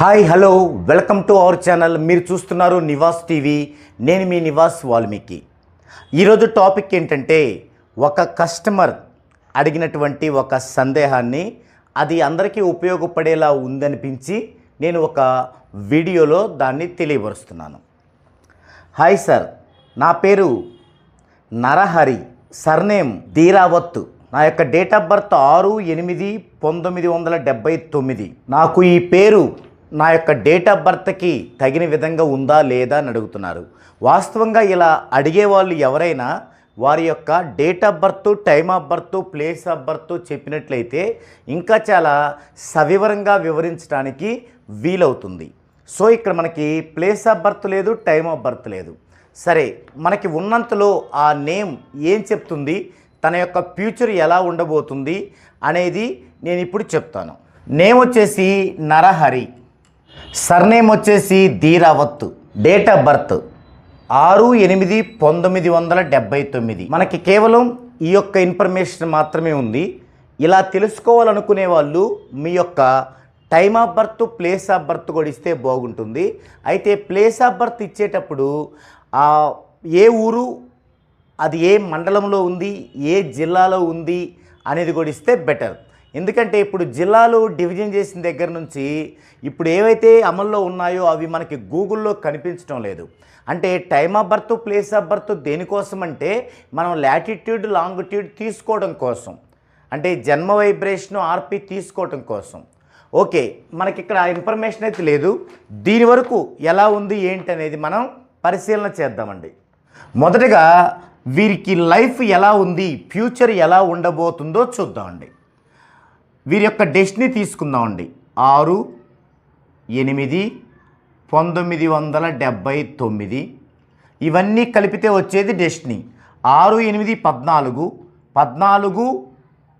Hi hello welcome to our channel. మీరు చూస్తున్నారు Nivas TV. నేను మీ నివాస్ వాల్మీకి. ఈరోజు టాపిక్ ఏంటంటే ఒక కస్టమర్ అడిగినటువంటి ఒక సందేహాన్ని అది అందరికీ ఉపయోగపడేలా ఉందనిపించి నేను ఒక వీడియోలో దాన్ని తెలియపరుస్తున్నాను. హాయ్ సార్ నా పేరు నరహరి సర్నేమ్ ధీరావత్తు. నా యొక్క డేట్ ఆఫ్ బర్త్ ఆరు ఎనిమిది పంతొమ్మిది వందల డెబ్బై తొమ్మిది. నాకు ఈ పేరు నా యొక్క డేట్ ఆఫ్ బర్త్కి తగిన విధంగా ఉందా లేదా అని అడుగుతున్నారు. వాస్తవంగా ఇలా అడిగే వాళ్ళు ఎవరైనా వారి యొక్క date of birth time of birth place of birth చెప్పినట్లయితే ఇంకా చాలా సవివరంగా వివరించడానికి వీలవుతుంది. సో ఇక్కడ మనకి ప్లేస్ ఆఫ్ బర్త్ లేదు టైమ్ ఆఫ్ బర్త్ లేదు. సరే మనకి ఉన్నంతలో ఆ నేమ్ ఏం చెప్తుంది? తన యొక్క ఫ్యూచర్ ఎలా ఉండబోతుంది? అనేది నేను ఇప్పుడు చెప్తాను. నేమ్ వచ్చేసి నరహరి. సర్నేమ్ వచ్చేసి ధీరావత్ డేట్ ఆఫ్ బర్త్ ఆరు ఎనిమిది పంతొమ్మిది వందల డెబ్బై తొమ్మిది. మనకి కేవలం ఈ యొక్క ఇన్ఫర్మేషన్ మాత్రమే ఉంది. ఇలా తెలుసుకోవాలనుకునే వాళ్ళు మీ యొక్క time of birth place of birth కూడా ఇస్తే బాగుంటుంది. అయితే ప్లేస్ ఆఫ్ బర్త్ ఇచ్చేటప్పుడు ఏ ఊరు అది ఏ మండలంలో ఉంది ఏ జిల్లాలో ఉంది అనేది కూడా ఇస్తే బెటర్. ఎందుకంటే ఇప్పుడు జిల్లాలు డివిజన్ చేసిన దగ్గర నుంచి ఇప్పుడు ఏవైతే అమల్లో ఉన్నాయో అవి మనకి గూగుల్లో కనిపించడం లేదు. అంటే time of birth place of birth దేనికోసం అంటే మనం లాటిట్యూడ్ లాంగిట్యూడ్ తీసుకోవడం కోసం. అంటే జన్మ వైబ్రేషన్ ఆర్పి తీసుకోవడం కోసం. ఓకే మనకి ఇక్కడ ఇన్ఫర్మేషన్ అయితే లేదు. దీని వరకు ఎలా ఉంది ఏంటి అనేది మనం పరిశీలన చేద్దామండి. మొదటగా వీరికి లైఫ్ ఎలా ఉంది ఫ్యూచర్ ఎలా ఉండబోతుందో చూద్దామండి. వీరి యొక్క డెస్టినీ తీసుకుందామండి. ఆరు ఎనిమిది పంతొమ్మిది వందల డెబ్భై తొమ్మిది. ఇవన్నీ కలిపితే వచ్చేది డెస్టినీ. ఆరు ఎనిమిది పద్నాలుగు. పద్నాలుగు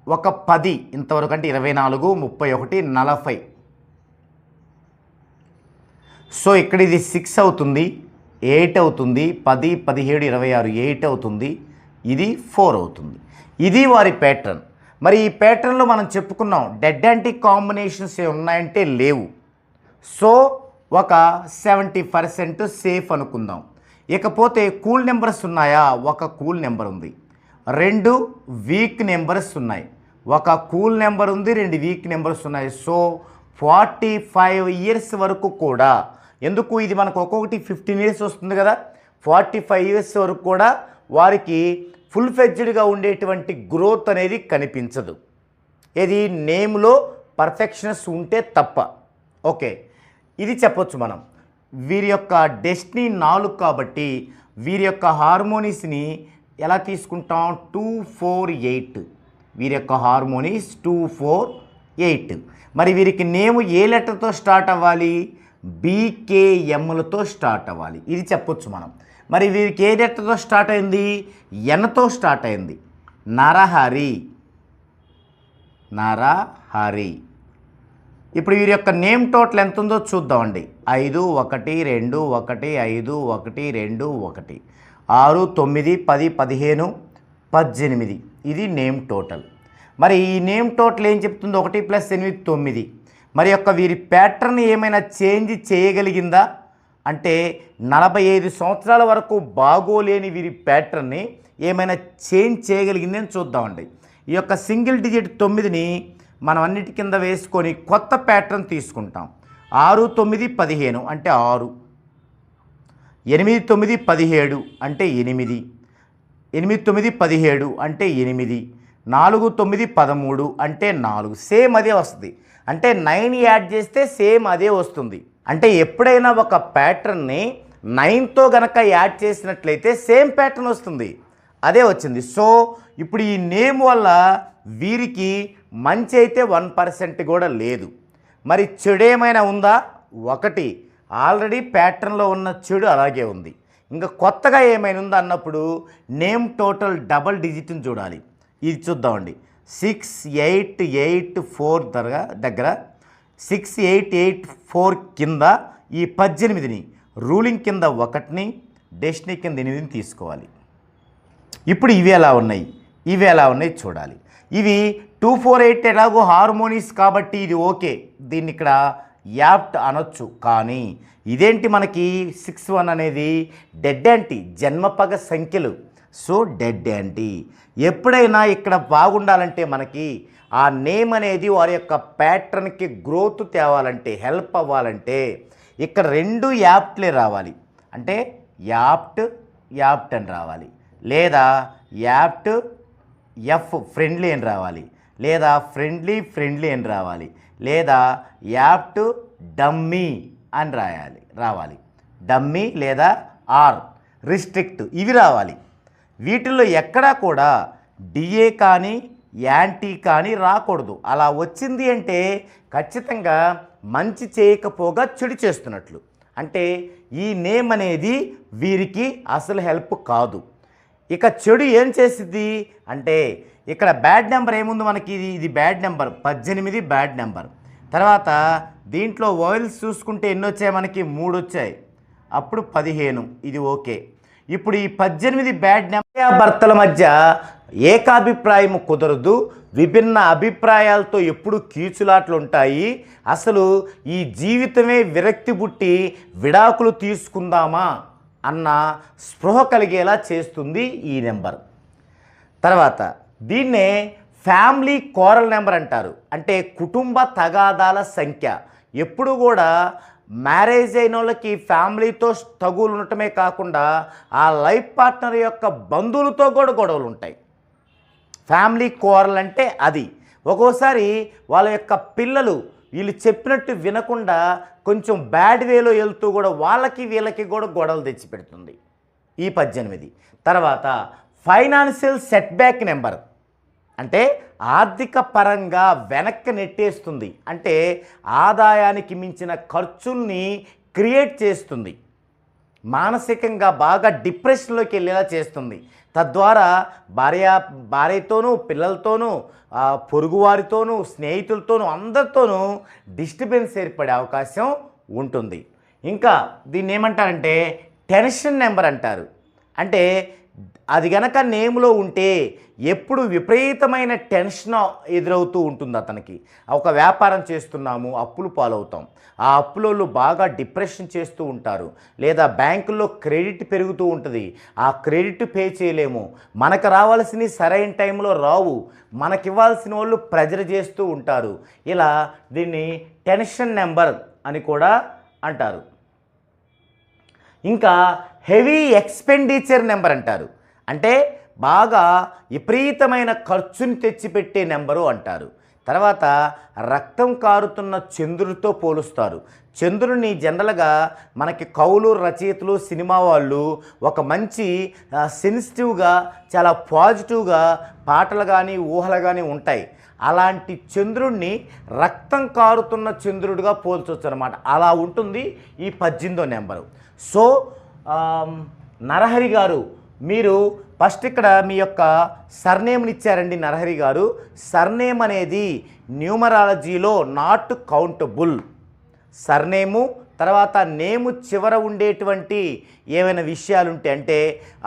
ఒక పది. ఇంతవరకు అంటే ఇరవై నాలుగు ముప్పై ఒకటి నలభై. సో ఇక్కడ ఇది సిక్స్ అవుతుంది. ఎయిట్ అవుతుంది. పది పదిహేడు ఇరవై ఆరు ఎయిట్ అవుతుంది. ఇది ఫోర్ అవుతుంది. ఇది వారి ప్యాటర్న్. మరి ఈ ప్యాటర్న్లో మనం చెప్పుకున్నాం డెడ్ యాంటిక్ కాంబినేషన్స్ ఉన్నాయంటే లేవు. సో ఒక సెవెంటీ పర్సెంట్ సేఫ్ అనుకుందాం. ఇకపోతే కూల్ నెంబర్స్ ఉన్నాయా? ఒక కూల్ నెంబర్ ఉంది. రెండు వీక్ నెంబర్స్ ఉన్నాయి. ఒక కూల్ నెంబర్ ఉంది రెండు వీక్ నెంబర్స్ ఉన్నాయి. సో ఫార్టీ ఫైవ్ ఇయర్స్ వరకు కూడా ఎందుకు ఇది మనకు ఒక్కొక్కటి ఫిఫ్టీన్ ఇయర్స్ వస్తుంది కదా? ఫార్టీ ఫైవ్ ఇయర్స్ వరకు కూడా వారికి ఫుల్ ఫెడ్జ్డ్గా ఉండేటువంటి గ్రోత్ అనేది కనిపించదు. ఇది నేమ్లో పర్ఫెక్షనెస్ ఉంటే తప్ప. ఓకే ఇది చెప్పొచ్చు మనం. వీరి యొక్క డెస్టినీ నాలుగు కాబట్టి వీరి యొక్క హార్మోనీస్ని ఎలా తీసుకుంటాం? Two four eight. వీరి యొక్క హార్మోనీస్ టూ ఫోర్ ఎయిట్. మరి వీరికి నేమ్ ఏ లెటర్తో స్టార్ట్ అవ్వాలి? బీకేఎంలతో స్టార్ట్ అవ్వాలి. ఇది చెప్పొచ్చు మనం. మరి వీరికి ఏ లెటర్తో స్టార్ట్ అయింది? ఎనతో స్టార్ట్ అయింది. నరహరి. నరహరి. ఇప్పుడు వీరి యొక్క నేమ్ టోటల్ ఎంత ఉందో చూద్దామండి. ఐదు ఒకటి రెండు ఒకటి ఐదు ఒకటి రెండు ఒకటి. ఆరు తొమ్మిది పది పదిహేను పద్దెనిమిది. ఇది నేమ్ టోటల్. మరి ఈ నేమ్ టోటల్ ఏం చెప్తుంది? ఒకటి ప్లస్ ఎనిమిది తొమ్మిది. మరి యొక్క వీరి ప్యాటర్న్ ఏమైనా చేంజ్ చేయగలిగిందా? అంటే నలభై ఐదు సంవత్సరాల వరకు బాగోలేని వీరి ప్యాటర్న్ని ఏమైనా చేంజ్ చేయగలిగిందని చూద్దామండి. ఈ యొక్క సింగిల్ డిజిట్ తొమ్మిదిని మనం అన్నిటి కింద వేసుకొని కొత్త ప్యాటర్న్ తీసుకుంటాం. ఆరు తొమ్మిది పదిహేను అంటే ఆరు. ఎనిమిది తొమ్మిది పదిహేడు అంటే ఎనిమిది. ఎనిమిది తొమ్మిది పదిహేడు అంటే ఎనిమిది. నాలుగు తొమ్మిది పదమూడు అంటే నాలుగు. సేమ్ అదే వస్తుంది. అంటే నైన్ యాడ్ చేస్తే సేమ్ అదే వస్తుంది. అంటే ఎప్పుడైనా ఒక ప్యాటర్న్ని నైన్తో గనక యాడ్ చేసినట్లయితే సేమ్ ప్యాటర్న్ వస్తుంది. అదే వచ్చింది. సో ఇప్పుడు ఈ నేమ్ వల్ల వీరికి మంచి అయితే వన్ పర్సెంట్ కూడా లేదు. మరి చెడు ఏమైనా ఉందా? ఒకటి. ఆల్రెడీ ప్యాటర్న్లో ఉన్న చెడు అలాగే ఉంది. ఇంకా కొత్తగా ఏమైనా ఉందా అన్నప్పుడు నేమ్ టోటల్ డబల్ డిజిట్ని చూడాలి. ఇది చూద్దామండి. సిక్స్ ఎయిట్ ఎయిట్ ఫోర్ దగ్గర దగ్గర సిక్స్ ఎయిట్ ఎయిట్ ఫోర్ కింద ఈ పద్దెనిమిదిని రూలింగ్ కింద ఒకటిని డెస్టినీ కింద ఎనిమిదిని తీసుకోవాలి. ఇప్పుడు ఇవి ఎలా ఉన్నాయి? ఇవి ఎలా ఉన్నాయి చూడాలి. ఇవి టూ ఫోర్ ఎయిట్ ఎలాగో హార్మోనీస్ కాబట్టి ఇది ఓకే. దీన్ని ఇక్కడ యాప్ట్ అనొచ్చు. కానీ ఇదేంటి మనకి సిక్స్ వన్ అనేది డెడ్ యాంటీ జన్మపగ సంఖ్యలు? సో డెడ్ యాంటీ ఎప్పుడైనా ఇక్కడ బాగుండాలంటే మనకి ఆ నేమ్ అనేది వారి యొక్క ప్యాటర్న్కి గ్రోత్ తేవాలంటే హెల్ప్ అవ్వాలంటే ఇక్కడ రెండు యాప్ట్లే రావాలి. అంటే యాప్ట్ యాప్ట్ అని రావాలి. లేదా యాప్ట్ ఎఫ్ ఫ్రెండ్లీ అని రావాలి. లేదా ఫ్రెండ్లీ ఫ్రెండ్లీ అని రావాలి. లేదా యాప్ట్ డమ్మీ అని రాయాలి రావాలి. డమ్మీ లేదా ఆర్ రిస్ట్రిక్ట్ ఇవి రావాలి. వీటిల్లో ఎక్కడా కూడా డిఏ కానీ యాంటీ కానీ రాకూడదు. అలా వచ్చింది అంటే ఖచ్చితంగా మంచి చేయకపోగా చెడు చేస్తున్నట్లు. అంటే ఈ నేమ్ అనేది వీరికి అసలు హెల్ప్ కాదు. ఇక చెడు ఏం చేసిద్ది? అంటే ఇక్కడ బ్యాడ్ నెంబర్ ఏముంది మనకి? ఇది ఇది బ్యాడ్ నెంబర్. పద్దెనిమిది బ్యాడ్ నెంబర్. తర్వాత దీంట్లో వాయిల్స్ చూసుకుంటే ఎన్ని వచ్చాయి మనకి? మూడు వచ్చాయి అప్పుడు పదిహేను. ఇది ఓకే. ఇప్పుడు ఈ పద్దెనిమిది బ్యాడ్ నెంబర్ భర్తల మధ్య ఏకాభిప్రాయం కుదరదు. విభిన్న అభిప్రాయాలతో ఎప్పుడు కీచులాట్లు ఉంటాయి. అసలు ఈ జీవితమే విరక్తి పుట్టి విడాకులు తీసుకుందామా అన్న స్పృహ కలిగేలా చేస్తుంది ఈ నెంబర్. తర్వాత దీన్నే ఫ్యామిలీ కోరల్ నెంబర్ అంటారు. అంటే కుటుంబ తగాదాల సంఖ్య. ఎప్పుడు కూడా మ్యారేజ్ అయిన వాళ్ళకి ఫ్యామిలీతో తగులు ఉండటమే కాకుండా ఆ లైఫ్ పార్ట్నర్ యొక్క బంధువులతో కూడా గొడవలు ఉంటాయి. ఫ్యామిలీ కోరలంటే అంటే అది. ఒక్కోసారి వాళ్ళ యొక్క పిల్లలు వీళ్ళు చెప్పినట్టు వినకుండా కొంచెం బ్యాడ్ వేలో వెళ్తూ కూడా వాళ్ళకి వీళ్ళకి కూడా గొడవలు తెచ్చిపెడుతుంది. ఈ పద్దెనిమిది. తర్వాత ఫైనాన్షియల్ సెట్బ్యాక్ నెంబర్. అంటే ఆర్థిక పరంగా వెనక్కి నెట్టేస్తుంది. అంటే ఆదాయానికి మించిన ఖర్చుల్ని క్రియేట్ చేస్తుంది. మానసికంగా బాగా డిప్రెషన్లోకి వెళ్ళేలా చేస్తుంది. తద్వారా భార్య భార్యతోనూ పిల్లలతోనూ పొరుగువారితోనూ స్నేహితులతోనూ అందరితోనూ డిస్టర్బెన్స్ ఏర్పడే అవకాశం ఉంటుంది. ఇంకా దీన్ని ఏమంటారంటే టెన్షన్ నెంబర్ అంటారు. అంటే అది గనక నేములో ఉంటే ఎప్పుడు విపరీతమైన టెన్షన్ ఎదురవుతూ ఉంటుంది అతనికి. ఒక వ్యాపారం చేస్తున్నాము అప్పులు పాలవుతాం. ఆ అప్పులోళ్ళు బాగా డిప్రెషన్ చేస్తూ ఉంటారు. లేదా బ్యాంకుల్లో క్రెడిట్ పెరుగుతూ ఉంటుంది. ఆ క్రెడిట్ పే చేయలేము. మనకు రావాల్సినవి సరైన టైంలో రావు. మనకివ్వాల్సిన వాళ్ళు ప్రెజర్ చేస్తూ ఉంటారు. ఇలా దీన్ని టెన్షన్ నెంబర్ అని కూడా అంటారు. ఇంకా హెవీ ఎక్స్పెండిచర్ నెంబర్ అంటారు. అంటే బాగా విపరీతమైన ఖర్చుని తెచ్చిపెట్టే నెంబరు అంటారు. తర్వాత రక్తం కారుతున్న చంద్రుడితో పోలుస్తారు. చంద్రుడిని జనరల్గా మనకి కవులు రచయితలు సినిమా వాళ్ళు ఒక మంచి సెన్సిటివ్గా చాలా పాజిటివ్గా పాటలు కానీ ఊహలు కానీ ఉంటాయి. అలాంటి చంద్రుడిని రక్తం కారుతున్న చంద్రుడిగా పోల్చవచ్చు అనమాట అలా ఉంటుంది ఈ పద్దెనిమిదో నెంబరు. సో నరహరి గారు మీరు ఫస్ట్ ఇక్కడ మీ యొక్క సర్నేమ్ని ఇచ్చారండి నరహరి గారు. సర్నేమ్ అనేది న్యూమరాలజీలో నాట్ కౌంటబుల్. సర్నేము తర్వాత నేము చివర ఉండేటువంటి ఏమైనా విషయాలు ఉంటే అంటే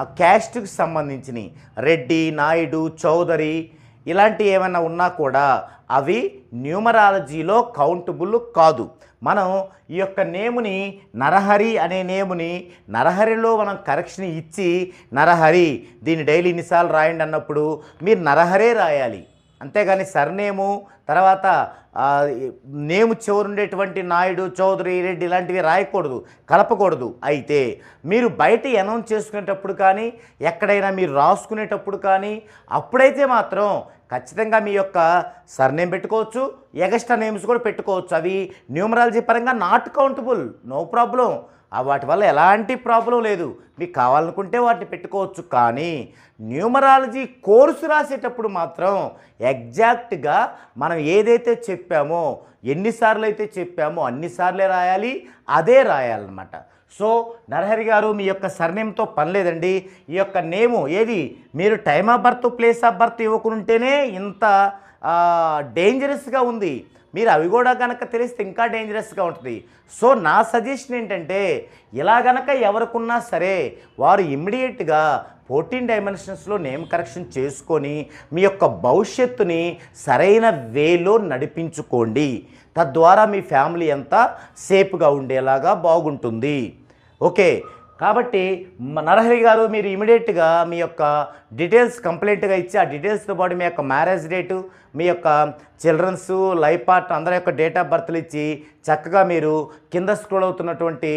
ఆ క్యాస్ట్కి సంబంధించినవి. రెడ్డి నాయుడు చౌదరి ఇలాంటి ఏమైనా ఉన్నా కూడా అవి న్యూమరాలజీలో కౌంటబుల్ కాదు. మనం ఈ యొక్క నేముని నరహరి అనే నేముని నరహరిలో మనం కరెక్షన్ ఇచ్చి నరహరి దీన్ని డైలీ ఇన్నిసార్లు రాయండి అన్నప్పుడు మీరు నరహరే రాయాలి. అంతేగాని సర్నేము తర్వాత నేము చివరుండేటువంటి నాయుడు చౌదరి రెడ్డి ఇలాంటివి రాయకూడదు కలపకూడదు. అయితే మీరు బయట అనౌన్స్ చేసుకునేటప్పుడు కానీ ఎక్కడైనా మీరు రాసుకునేటప్పుడు కానీ అప్పుడైతే మాత్రం ఖచ్చితంగా మీ యొక్క సర్నేమ్ పెట్టుకోవచ్చు ఎగస్ట్రా నేమ్స్ కూడా పెట్టుకోవచ్చు. అవి న్యూమరాలజీ పరంగా నాట్ కౌంటబుల్ నో ప్రాబ్లం వాటి వల్ల ఎలాంటి ప్రాబ్లం లేదు. మీకు కావాలనుకుంటే వాటిని పెట్టుకోవచ్చు. కానీ న్యూమరాలజీ కోర్సు రాసేటప్పుడు మాత్రం ఎగ్జాక్ట్గా మనం ఏదైతే చెప్పామో ఎన్నిసార్లు అయితే చెప్పామో అన్నిసార్లే రాయాలి అదే రాయాలన్నమాట. సో నరహరి గారు మీ యొక్క సర్నేమ్తో పనిలేదండి ఈ యొక్క నేము ఏది? మీరు time of birth place of birth ఇవ్వకుంటేనే ఇంత డేంజరస్గా ఉంది. మీరు అవి కూడా కనుక తెలిస్తే ఇంకా డేంజరస్గా ఉంటుంది. సో నా సజెషన్ ఏంటంటే ఇలా గనక ఎవరికున్నా సరే వారు ఇమ్మీడియట్గా ఫోర్టీన్ డైమెన్షన్స్లో నేమ్ కరెక్షన్ చేసుకొని మీ యొక్క భవిష్యత్తుని సరైన వేలో నడిపించుకోండి. తద్వారా మీ ఫ్యామిలీ అంతా సేఫ్గా ఉండేలాగా బాగుంటుంది. ఓకే. కాబట్టి నరహరి గారు మీరు ఇమీడియట్గా మీ యొక్క డీటెయిల్స్ కంప్లైంట్గా ఇచ్చి ఆ డీటెయిల్స్తో పాటు మీ యొక్క మ్యారేజ్ డేటు మీ యొక్క చిల్డ్రన్స్ లైఫ్ పార్ట్ అందరి యొక్క డేట్ ఆఫ్ బర్త్లు ఇచ్చి చక్కగా మీరు కింద స్క్రోల్ అవుతున్నటువంటి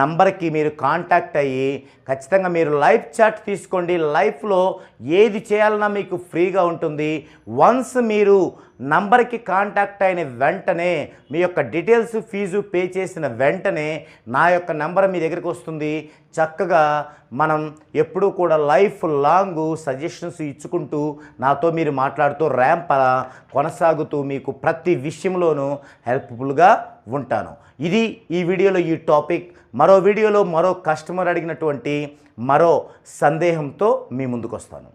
నంబర్కి మీరు కాంటాక్ట్ అయ్యి ఖచ్చితంగా మీరు లైఫ్ చాట్ తీసుకోండి. లైఫ్లో ఏది చేయాలన్నా మీకు ఫ్రీగా ఉంటుంది. వన్స్ మీరు నంబర్కి కాంటాక్ట్ అయిన వెంటనే మీ యొక్క డీటెయిల్స్ ఫీజు పే చేసిన వెంటనే నా యొక్క నెంబర్ మీ దగ్గరికి వస్తుంది. చక్కగా మనం ఎప్పుడూ కూడా లైఫ్ లాంగ్ సజెషన్స్ ఇచ్చుకుంటూ నాతో మీరు మాట్లాడుతూ ర్యాంప్ అలా కొనసాగుతూ మీకు ప్రతి విషయంలోనూ హెల్ప్ఫుల్గా ఉంటాను. ఇది ఈ వీడియోలో ఈ టాపిక్. మరో వీడియోలో మరో కస్టమర్ అడిగినటువంటి మరో సందేహంతో మీ ముందుకు వస్తాను